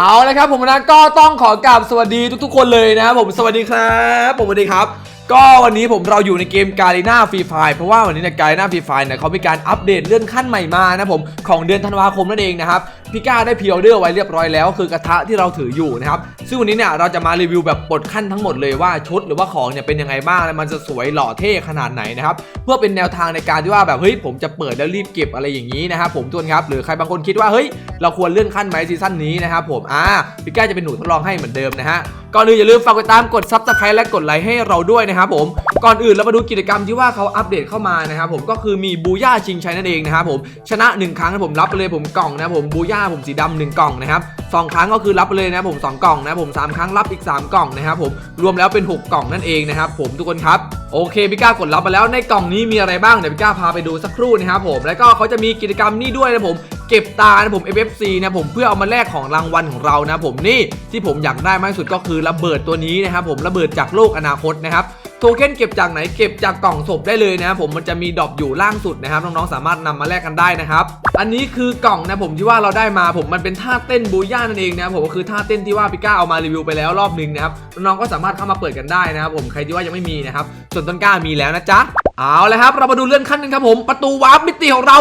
เอาละครับผมนะก็ต้องขอกราบสวัสดีทุกๆ คนเลยนะครับผมสวัสดีครับ ผมสวัสดีครับ ก็วันนี้ผมเราอยู่ในเกมกา l ีน่าฟรีไฟเพราะว่าวันนี้ในกา l ีน่าฟรีไฟเนี่ยเขามีการอัปเดตเลื่อนขั้นใหม่มานะผมของเดือนธันวาคมนั่นเองนะครับพี่ก้าได้พ r ออเดอร์ไว้เรียบร้อยแล้วคือกระทะที่เราถืออยู่นะครับซึ่งวันนี้เนี่ยเราจะมารีวิวแบบปลดขั้นทั้งหมดเลยว่าชุดหรือว่าของเนี่ยเป็นยังไงบ้างมันจะสวยหล่อเท่ขนาดไหนนะครับเพื่อเป็นแนวทางในการที่ว่าแบบเฮ้ยผมจะเปิดแล้วรีบเก็บอะไรอย่างนี้นะครับผมทุกคนครับหรือใครบางคนคิดว่าเฮ้ยเราควรเลื่อนขั้นไหมซีซั่นนี้นะครับผมอ่าพี่ก้าจะเป็นหนูทดลองให้เหมือนเดิมนะฮะก่อนอื่นอย่าลืมฝากกดตามกดซับสไครต์และกดไลค์ให้เราด้วยนะครับผมก่อนอื่นเรามาดูกิจกรรมที่ว่าเขาอัปเดตเข้ามานะครับผมก็คือมีบูย่าชิงชัยนั่นเองนะครับผมชนะ 1 ครั้งนะผมรับไปเลยผมกล่องนะครับผมบูย่าผมสีดำหนึ่งกล่องนะครับสองครั้งก็คือรับไปเลยนะครับผมสองกล่องนะครับผมสามครั้งรับอีก 3 กล่องนะครับผมรวมแล้วเป็น 6 กล่องนั่นเองนะครับผมทุกคนครับโอเคพี่ก้ากดรับมาแล้วในกล่องนี้มีอะไรบ้างเดี๋ยวพี่ก้าพาไปดูสักครู่นะครับผมแล้วก็เขาจะมีกิจกรรมนี่ด้วยนะผม เก็บตานะผม FFC นะผมเพื่อเอามาแลกของรางวัลของเรานะผมนี่ที่ผมอยากได้มากที่สุดก็คือระเบิดตัวนี้นะครับผมระเบิดจากโลกอนาคตนะครับโทเค็นเก็บจากไหนเก็บจากกล่องศพได้เลยนะครับผมมันจะมีดรอปอยู่ล่างสุดนะครับน้องๆสามารถนำมาแลกกันได้นะครับอันนี้คือกล่องนะผมที่ว่าเราได้มาผมมันเป็นท่าเต้นบูย่านั่นเองนะครับผมก็คือท่าเต้นที่ว่าพี่ก้าเอามารีวิวไปแล้วรอบนึงนะครับน้องๆก็สามารถเข้ามาเปิดกันได้นะครับผมใครที่ว่ายังไม่มีนะครับส่วนต้นกล้ามีแล้วนะจ๊ะเอาเลยครับเรามาดูเลื่อนขั้นหนึงครับผมประตูวาร์ปมิติของเรา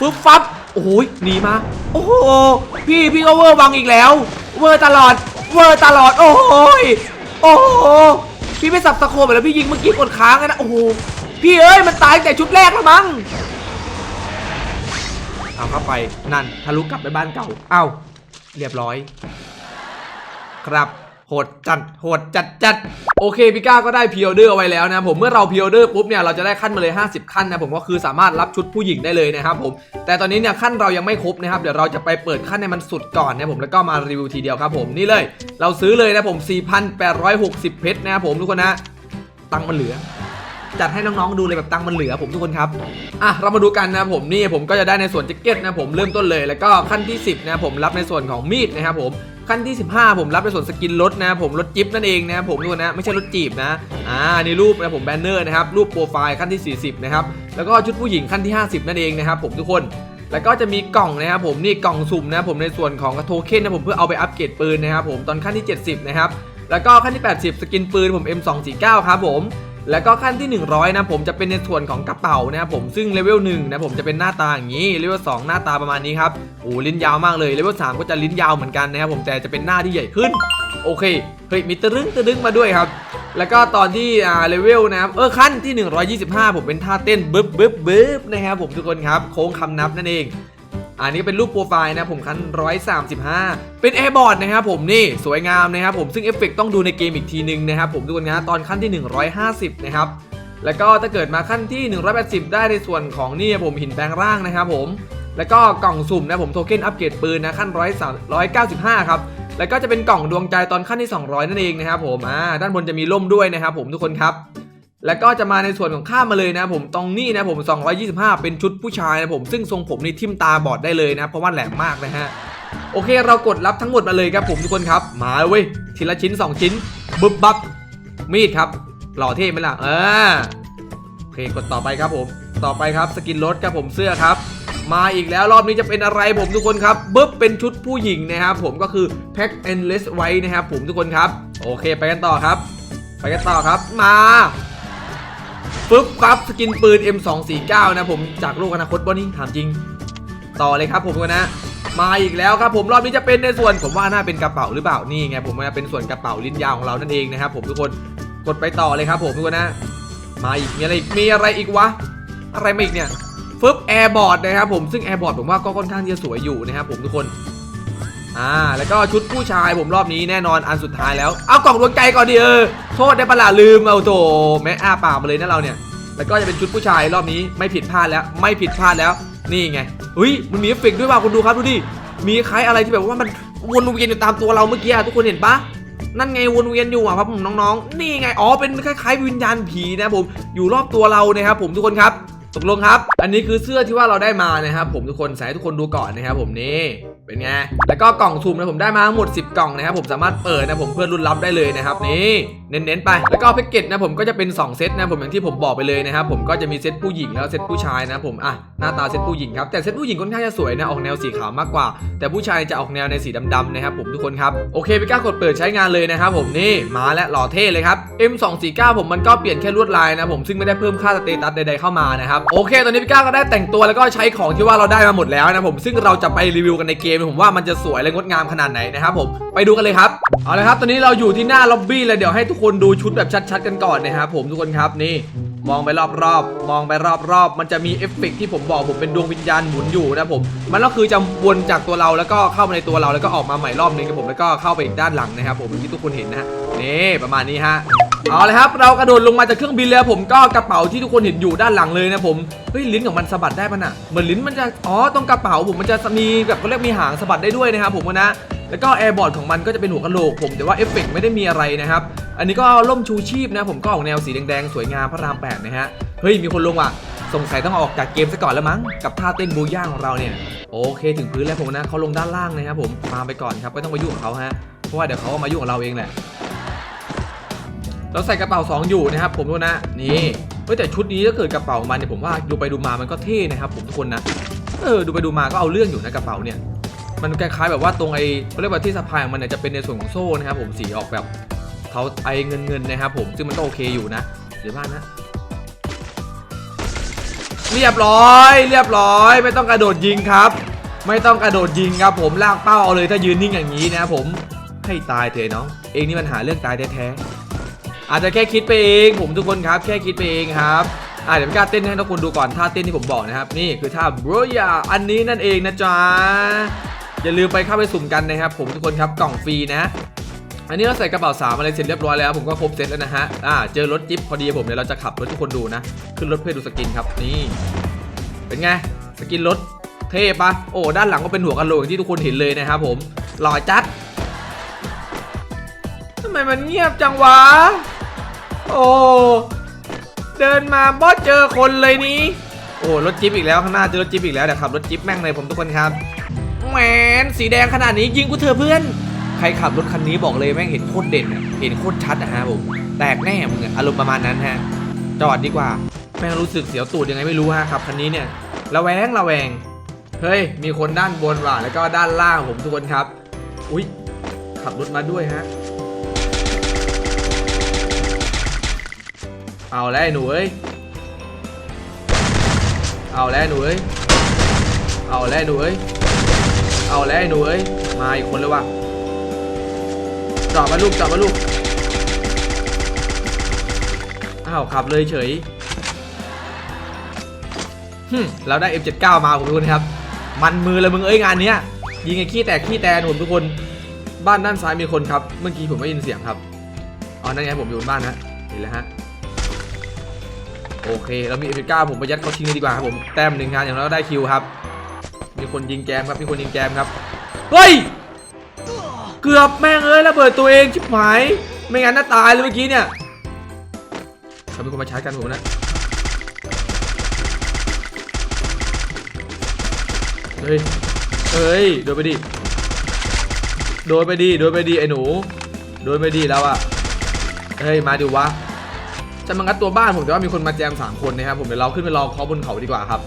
ฟึบฟับ โอ้โหหนีมา โอ้โห พี่พี่ก็เวอร์วังอีกแล้ว เวอร์ตลอด เวอร์ตลอด โอ้โหยโอ้โห พี่ไม่สับตะโคบไปแล้วพี่ยิงเมื่อกี้กดค้างเลยนะ โอ้โห พี่เอ้ยมันตายตั้งแต่ชุดแรกแล้วมั้ง เอาเข้าไปนั่นทะลุกลับไปบ้านเก่า เอ้า เรียบร้อย ครับ โหดจัดโหดจัดจัดโอเคพี่ก้าก็ได้พิออเดอร์เอาไว้แล้วนะผมเมื่อเราพิออเดอร์ปุ๊บเนี่ยเราจะได้ขั้นมาเลย 50 ขั้นนะผมก็คือสามารถรับชุดผู้หญิงได้เลยนะครับผมแต่ตอนนี้เนี่ยขั้นเรายังไม่ครบนะครับเดี๋ยวเราจะไปเปิดขั้นให้มันสุดก่อนนะผมแล้วก็มารีวิวทีเดียวครับผมนี่เลย เราซื้อเลยนะผม 4,860 เพชรนะครับผมทุกคนนะตังมันเหลือจัดให้น้องๆดูเลยแบบตังมันเหลือผมทุกคนครับ อะเรามาดูกันนะผมนี่ผมก็จะได้ในส่วนแจ็คเก็ตนะผมเริ่มต้นเลย แล้วก็ขั้นที่ 10นะผมรับในส่วนของมีดนะครับผม ขั้นที่ 15 ผมรับในส่วนสกินรถนะผมรถจิ๊บนั่นเองนะผมทุกคนนะไม่ใช่รถจีบนะอ่านี่รูปนะผมแบนเนอร์นะครับรูปโปรไฟล์ขั้นที่ 40 นะครับแล้วก็ชุดผู้หญิงขั้นที่ 50 นั่นเองนะครับผมทุกคนแล้วก็จะมีกล่องนะครับผมนี่กล่องสุ่มนะผมในส่วนของโทเค็นนะผมเพื่อเอาไปอัปเกรดปืนนะครับผมตอนขั้นที่ 70 นะครับแล้วก็ขั้นที่ 80 สกินปืนผม M249 ครับผม แล้วก็ขั้นที่ 100 นะผมจะเป็นในส่วนของกระเป๋านะครับผมซึ่งเลเวล1นะผมจะเป็นหน้าตาอย่างนี้เลเวล2หน้าตาประมาณนี้ครับโอ้ลิ้นยาวมากเลยเลเวล3ก็จะลิ้นยาวเหมือนกันนะครับผมแต่จะเป็นหน้าที่ใหญ่ขึ้น โอเคเฮ้ยมีตะรึงตะรึงมาด้วยครับ แล้วก็ตอนที่อ่าเลเวลนะครับเออขั้นที่ 125 ผมเป็นท่าเต้นบึ๊บบึ๊บบึ๊บนะครับผมทุกคนครับโค้งคำนับนั่นเอง อันนี้เป็นรูปโปรไฟล์นะผมคัน 135 เป็นแอร์บอร์ดนะครับผมนี่สวยงามนะครับผมซึ่งเอฟเฟกต์ต้องดูในเกมอีกทีนึงนะครับผมทุกคนนะตอนขั้นที่ 150 นะครับแล้วก็ถ้าเกิดมาขั้นที่ 180 ได้ในส่วนของนี่ผมหินแปลงร่างนะครับผมแล้วก็กล่องสุ่มนะผมโทเค็นอัปเกรดปืนนะขั้น100 195 ครับแล้วก็จะเป็นกล่องดวงใจตอนขั้นที่ 200 นั่นเองนะครับผมอ่าด้านบนจะมีร่มด้วยนะครับผมทุกคนครับ แล้วก็จะมาในส่วนของข้ามมาเลยนะผมตรงนี้นะผม 225 เป็นชุดผู้ชายนะผมซึ่งทรงผมนี่ทิ่มตาบอดได้เลยนะ เพราะว่าแหลมมากนะฮะ โอเคเรากดรับทั้งหมดมาเลยครับผมทุกคนครับ มาเว้ยทีละชิ้น 2 ชิ้นบึบบับมีดครับ หล่อเท่ไหมล่ะเออโอเคกดต่อไปครับผม ต่อไปครับสกินรถครับผมเสื้อครับ มาอีกแล้วรอบนี้จะเป็นอะไรผมทุกคนครับบึ๊บเป็นชุดผู้หญิงนะครับผมก็คือแพ็คเอนเลสไว้นะครับผมทุกคนครับ โอเค ไปกันต่อครับ ไปกันต่อครับมา ปึ๊บปั๊บสกินปืน M249 นะผมจากโลกอนาคตบอนี่ถามจริง ต่อเลยครับผมกันนะ มาอีกแล้วครับผมรอบนี้จะเป็นในส่วนผมว่าน่าเป็นกระเป๋าหรือเปล่านี่ไงผมว่าเป็นส่วนกระเป๋าลิ้นยาวของเรานั่นเองนะครับผมทุกคนกดไปต่อเลยครับผมทุกคนนะ มาอีกมีอะไรอีกมีอะไรอีกวะอะไรมาอีกเนี่ยฟึบแอร์บอร์ดนะครับผมซึ่งแอร์บอร์ดผมว่าก็ค่อนข้างที่จะสวยอยู่นะครับผมทุกคน อ่าแล้วก็ชุดผู้ชายผมรอบนี้แน่นอนอันสุดท้ายแล้ว เอากล่องดวงใจก่อนดิเออโทษได้ปะล่ะลืมเอาโถแม่อ้าปากมาเลยนะเราเนี่ยแล้วก็จะเป็นชุดผู้ชายรอบนี้ไม่ผิดพลาดแล้ว ไม่ผิดพลาดแล้วนี่ไงเฮ้ยมันมีเอฟเฟกด้วยว่ะคุณดูครับดูดิมีคล้ายอะไรที่แบบว่ามันวนเวียนอยู่ตามตัวเราเมื่อกี้ทุกคนเห็นปะนั่นไงวนเวียนอยู่อะครับผมน้องๆ นี่ไงอ๋อเป็นคล้ายๆวิญญาณผีนะผมอยู่รอบตัวเรานะครับผมทุกคนครับตกลงครับ อันนี้คือเสื้อที่ว่าเราได้มานะครับผมทุกคนใส่ให้ทุกคนดูก่อนนะครับผมนี่เป็นไง แล้วก็กล่องสุ่มนะผมได้มาทั้งหมด 10 กล่องนะครับผมสามารถเปิดนะผมเพื่อรุ่นรับได้เลยนะครับนี่เน้นๆไป แล้วก็แพ็กเกจนะผมก็จะเป็น 2 เซตนะผมอย่างที่ผมบอกไปเลยนะครับผมก็จะมีเซตผู้หญิงแล้วเซตผู้ชายนะผมอะหน้าตาเซตผู้หญิงครับแต่เซตผู้หญิงค่อนข้างจะสวยนะออกแนวสีขาวมากกว่า แต่ผู้ชายจะออกแนวในสีดำๆนะครับผมทุกคนครับโอเคพี่ก้ากดเปิดใช้งานเลยนะครับผมนี่มาแล้วหล่อเท่เลยครับ M249 ผมมันก็เปลี่ยนแค่ลวดลายนะผมซึ่งไม่ได้เพิ่มค่าสเตตัสใดๆเข้ามานะครับโอเค ตอนนี้พี่ก้าก็ได้แต่งตัวแล้วก็ใช้ของที่ว่าเราได้มาหมดแล้วนะผมซึ่งเราจะไปรีวิวกันในเกมผมว่ามันจะสวยและงดงามขนาดไหนนะครับผมไปดูกันเลยครับเอาละครับ ตอนนี้เราอยู่ที่หน้าล็อบบี้เลยเดี๋ยวให้ทุกคนดูชุดแบบชัดๆกันก่อนนะครับผมทุกคนครับนี่มองไปรอบๆ มองไปรอบๆ มันจะมีเอฟเฟกต์ที่ผมบอกผมเป็นดวงวิญญาณหมุนอยู่นะผม มันก็คือจะวนจากตัวเราแล้วก็เข้ามาในตัวเราแล้วก็ออกมาใหม่รอบนึงครับผมแล้วก็เข้าไปอีกด้านหลังนะครับผมที่ทุกคนเห็นนะฮะนี่ประมาณนี้ฮะ เอาเลยครับ เรากระโดดลงมาจากเครื่องบินแล้วผมก็กระเป๋าที่ทุกคนเห็นอยู่ด้านหลังเลยนะผมเฮ้ยลิ้นของมันสะบัดได้ปะน่ะเหมือนลิ้นมันจะอ๋อตรงกระเป๋าผมมันจะมีแบบเขาเรียกมีหางสะบัดได้ด้วยนะครับผมนะแล้วก็แอร์บอร์ดของมันก็จะเป็นหัวกะโหลกผมแต่ว่าเอฟเฟกต์ไม่ได้มีอะไรนะครับ อันนี้ก็ล่มชูชีพนะผมก็ออกแนวสีแดงๆ สวยงามพระรามแปดนะฮะ เฮ้ย มีคนลงว่ะ สงสัยต้องออกจากเกมซะก่อนแล้วมั้ง กับท่าเต้นบูย่าของเราเนี่ย โอเคถึงพื้นแล้วผมนะเขาลงด้านล่างนะครับผมมาไปก่อนครับไม่ต้องมายุ่งกับเขาฮะ เพราะว่าเดี๋ยวเขามายุ่งกับเราเองแหละ เราใส่กระเป๋า 2 อยู่นะครับผมดูนะนี่เฮ้ยแต่ชุดนี้ถ้าเกิดกระเป๋ามันเนี่ยผมว่าดูไปดูมามันก็เท่นะครับผมทุกคนนะเออดูไปดูมาก็เอาเรื่องอยู่นะกระเป๋าเนี่ยมันคล้ายๆแบบว่าตรงไอ้เขาเรียกว่าที่สะพายของมันเนี่ยจะเป็นในส่วนของโซ่นะครับผมสีออกแบบเทาไอเงินเงินๆนะครับผมซึ่งมันก็โอเคอยู่นะเดี๋ยวบ้านนะ เรียบร้อย เรียบร้อย ไม่ต้องกระโดดยิงครับ ไม่ต้องกระโดดยิงครับผมลากเป้าเอาเลยถ้ายืนนิ่งอย่างนี้นะครับผมให้ตายเถอะน้อง เองนี่มันหาเรื่องตายแท้ๆ อาจจะแค่คิดไปเอง ผมทุกคนครับ แค่คิดไปเองครับอะเดี๋ยวพี่กล้าเต้นให้ทุกคนดูก่อนท่าเต้นที่ผมบอกนะครับ นี่คือท่าบรยาอันนี้นั่นเองนะจ๊ะอย่าลืมไปเข้าไปสุ่มกันนะครับ ผมทุกคนครับกล่องฟรีนะ อันนี้เราใส่กระเป๋าสามอะไรเสร็จเรียบร้อยแล้ว ผมก็ครบเซตแล้วนะฮะอ่าเจอรถจิ๊บพอดีผมเดี๋ยวเราจะขับรถทุกคนดูนะขึ้นรถเพื่อดูสกินครับนี่ เป็นไงสกินรถเท่ปะโอ้ด้านหลังก็เป็นหัวกะโหลกอย่างที่ทุกคนเห็นเลยนะครับผมหล่อจัดทำไมมันเงียบจังวะ โอ้เดินมาบอสเจอคนเลยนี้ โอ้รถจิ๊บอีกแล้วข้างหน้าเจอรถจิ๊บอีกแล้วเดี๋ยวขับรถจิ๊บแม่งเลยผมทุกคนครับแหมนสีแดงขนาดนี้ยิงกูเถอะเพื่อน ใครขับรถคันนี้บอกเลยแม่งเห็นโคตรเด่นเห็นโคตรชัดอะฮะผมแตกแน่มึงอารมณ์ประมาณนั้นฮะจอดดีกว่าแม่งรู้สึกเสียวตูดยังไงไม่รู้ฮะขับคันนี้เนี่ยระแวงระแวงเฮ้ยมีคนด้านบนว่ะแล้วก็ด้านล่างผมทุกคนครับ อุ๊ยขับรถมาด้วยฮะ เอาแล้วหนูเอ้ย เอาแล้วหนูเอ้ย เอาแล้วหนูเอ้ย เอาแล้วหนูเอ้ย มาอีกคนเลยว่ะจอดมาลูกจอดมาลูก อ้าวขับเลยเฉยฮึเราได้ F79 มาผมทุกคนครับ มันมือเลยมึงเอ้ยงานเนี้ย ยิงไอ้ขี้แตกขี้แตนผมทุกคน บ้านด้านซ้ายมีคนครับ เมื่อกี้ผมไม่ได้ยินเสียงครับ อ๋อ นั่นไงผมอยู่บนบ้านฮะเห็นแล้วฮะ โอเคเรามี F9 ผมไปยัดเขาทิ้งเลยดีกว่าครับผมแต้มหนึ่งงานอย่างเราได้คิวครับ มีคนยิงแจมครับมีคนยิงแจมครับเฮ้ยเกือบแม่งเอ้ยระเบิดตัวเองชิบหายไม่งั้นน่าตายเลยเมื่อกี้เนี่ยเขามีคนมาชาร์จกันผมนะเฮ้ยเฮ้ยโดนไปดิโดนไปดิโดนไปดิไอ้หนูโดนไปดิแล้วอะเฮ้ยมาดิวะ จะมางัดตัวบ้านผมแต่ว่ามีคนมาแจมสามคนนะครับผมเดี๋ยวเราขึ้นไปรอเคาะบนเขาดีกว่าครับ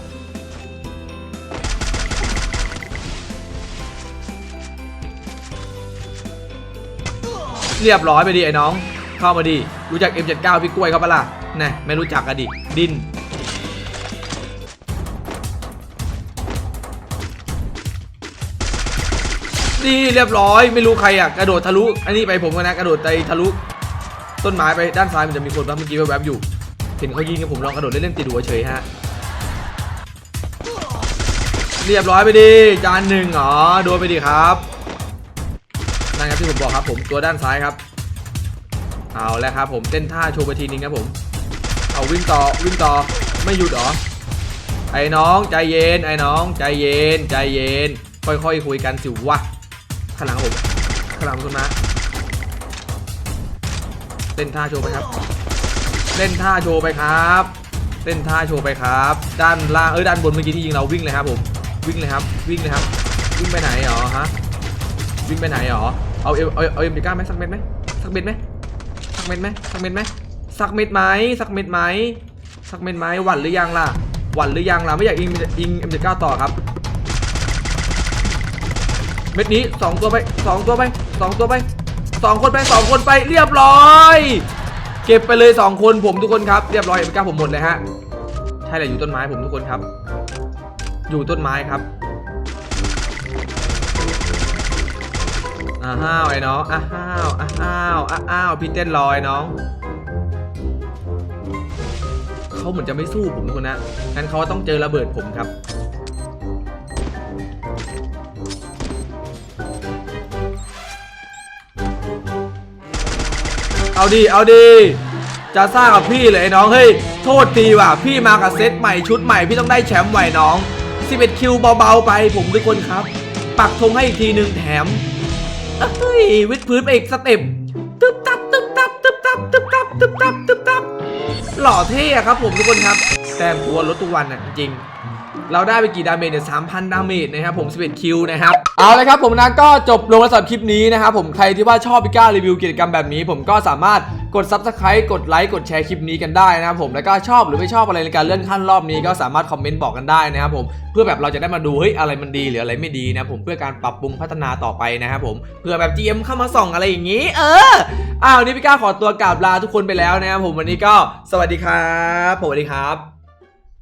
เรียบร้อยไปดิไอ้น้อง เข้ามาดิรู้จัก M79 พี่กล้วยเขาปะล่ะน่ไม่รู้จักกันดิดินนี่เรียบร้อยไม่รู้ใครอะกระโดดทะลุอันนี้ไปผมกันนะกระโดดไปทะลุ ต้นไม้ไปด้านซ้ายมันจะมีคนบ้างเมื่อกี้แวบๆอยู่เห็นเขายิงกับผมลองกระโดดเล่นๆติดหัวเฉยฮะเรียบร้อยไปดิจานหนึ่งอ๋อโดนไปดิครับนั่นครับที่ผมบอกครับ ผมตัวด้านซ้ายครับ เอาแล้วครับ ผมเต้นท่าโชว์ไปทีนึงครับผม เอาวิ่งต่อวิ่งต่อไม่หยุดเหรอไอ้น้องใจเย็นไอ้น้องใจเย็นใจเย็น ค่อยๆคุยกันสิวะข้างหลังผมข้างหลังคุณมา เต้นท่าโชว์ไปครับ เล่นท่าโชว์ไปครับเต้นท่าโชว์ไปครับ ด้านล่างเอ้ยด้านบนเมื่อกี้ที่ยิงเราวิ่งเลยครับผมวิ่งเลยครับวิ่งเลยครับวิ่งไปไหนหรอฮะวิ่งไปไหนหรอเอาเอเอาเอาเอ็มดีก้าไหมสักเม็ดไหมสักเม็ดไหมสักเม็ดไหมสักเม็ดไหมสักเม็ดไหมสักเม็ดไหมสักเม็ดไหมหวั่นหรือยังล่ะหวั่นหรือยังล่ะไม่อยากยิงยิงเอ็มดีก้าต่อครับเม็ดนี้สองตัวไปสองตัวไปสองตัวไป สองคนไปสองคนไปเรียบร้อย เก็บไปเลยสองคนผมทุกคนครับเรียบร้อยเอ็มก้าผมหมดเลยฮะใช่เลยอยู่ต้นไม้ผมทุกคนครับ อยู่ต้นไม้ครับอ้าวไอ้น้องอ้าวอ้าวอ้าวพี่เต้นรอยน้องเขาเหมือนจะไม่สู้ผมทุกคนนะงั้นเขาต้องเจอระเบิดผมครับ เอาดีเอาดีจะสร้างกับพี่เลยไอ้น้องเฮ้ยโทษทีว่ะพี่มากับเซตใหม่ชุดใหม่พี่ต้องได้แชมป์ไหวน้อง11คิวเบาๆไปผมทุกคนครับ ปักธงให้อีกทีหนึ่งแถมเฮ้ยวิดพื้นไปอีกสเต็ปตึ๊บตับตึ๊บตับตึ๊บตับตึ๊บตับตึ๊บตับตึ๊บตับหล่อเท่อะครับผมทุกคนครับ แต้มตัวลดทุกวันอะจริง เราได้ไปกี่ดาเมจเนี่ย3,000ดาเมจนะครับผม11คิวนะครับเอาเลยครับผมนะก็จบลงแล้วสำหรับคลิปนี้นะครับผมใครที่ว่าชอบพิก้ารีวิวกิจกรรมแบบนี้ ผมก็สามารถกด Subscribe กดไลค์กดแชร์คลิปนี้กันได้นะครับผมแล้วก็ชอบหรือไม่ชอบอะไรในการเลื่อนขั้นรอบนี้ก็สามารถคอมเมนต์บอกกันได้นะครับผมเพื่อแบบเราจะได้มาดูเฮ้ยอะไรมันดีหรืออะไรไม่ดีนะผมเพื่อการปรับปรุงพัฒนาต่อไปนะครับผมเพื่อแบบ GM เข้ามาส่องอะไรอย่างนี้ เอออ้าวนนี้พี่ก้าขอตัวกราบลาทุกคนไปแล้วนะครับผมวันนี้ก็สวัสดีครับผมสวัสดีครับ